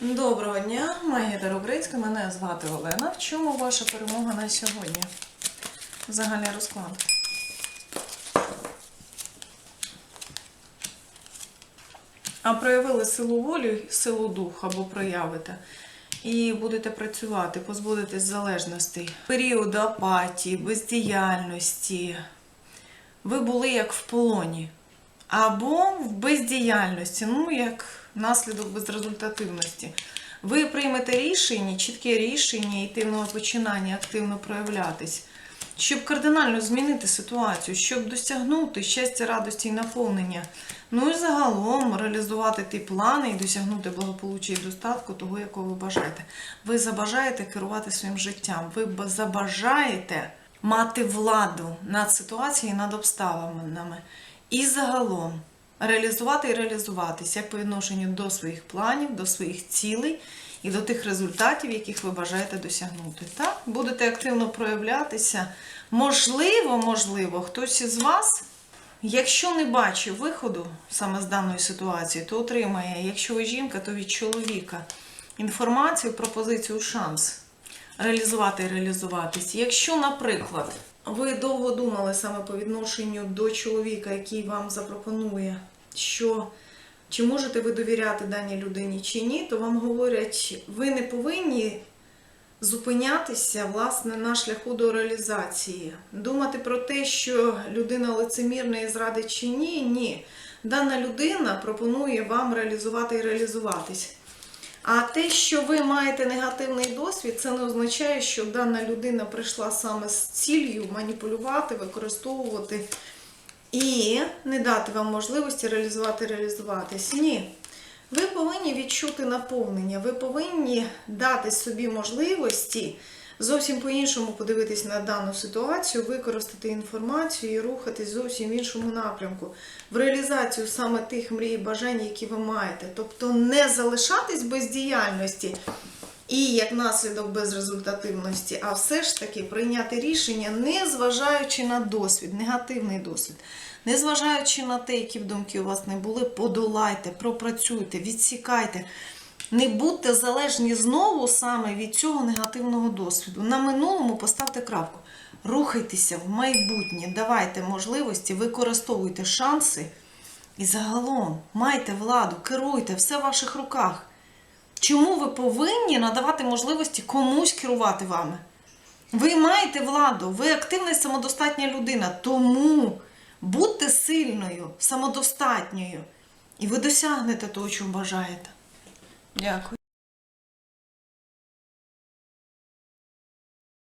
Доброго дня, Магія Тарогрицька, мене звати Олена. В чому ваша перемога на сьогодні? Загальний розклад. А проявили силу волі, силу духу або проявите. І будете працювати, позбудетесь залежностей. Період апатії, бездіяльності. Ви були як в полоні. Або в бездіяльності, ну як наслідок безрезультативності. Ви приймете рішення, чітке рішення, йтимного починання активно проявлятись, щоб кардинально змінити ситуацію, щоб досягнути щастя, радості і наповнення. Ну і загалом реалізувати ті плани і досягнути благополуччя і достатку того, якого ви бажаєте. Ви забажаєте керувати своїм життям, ви забажаєте мати владу над ситуацією, над обставинами. І загалом реалізувати і реалізуватись як по відношенню до своїх планів, до своїх цілей і до тих результатів, яких ви бажаєте досягнути. Так, будете активно проявлятися. Можливо, можливо, хтось із вас, якщо не бачив виходу саме з даної ситуації, то отримає, якщо ви жінка, то від чоловіка інформацію, пропозицію, шанс реалізувати і реалізуватись. Якщо, наприклад, ви довго думали саме по відношенню до чоловіка, який вам запропонує, що чи можете ви довіряти даній людині чи ні, то вам говорять, ви не повинні зупинятися власне на шляху до реалізації. Думати про те, що людина лицемірна і зрадить чи ні, ні. Дана людина пропонує вам реалізувати і реалізуватись. А те, що ви маєте негативний досвід, це не означає, що дана людина прийшла саме з ціллю маніпулювати, використовувати і не дати вам можливості реалізувати, реалізуватись. Ні. Ви повинні відчути наповнення, ви повинні дати собі можливості зовсім по-іншому подивитись на дану ситуацію, використати інформацію і рухатись зовсім в іншому напрямку, в реалізацію саме тих мрій бажань, які ви маєте. Тобто не залишатись без діяльності і як наслідок безрезультативності, а все ж таки прийняти рішення, не зважаючи на досвід, негативний досвід. Незважаючи на те, які б думки у вас не були, подолайте, пропрацюйте, відсікайте. Не будьте залежні знову саме від цього негативного досвіду. На минулому поставте крапку. Рухайтеся в майбутнє, давайте можливості, використовуйте шанси і загалом майте владу, керуйте, все в ваших руках. Чому ви повинні надавати можливості комусь керувати вами? Ви маєте владу, ви активна і самодостатня людина, тому будьте сильною, самодостатньою, і ви досягнете того, чого бажаєте. Дякую.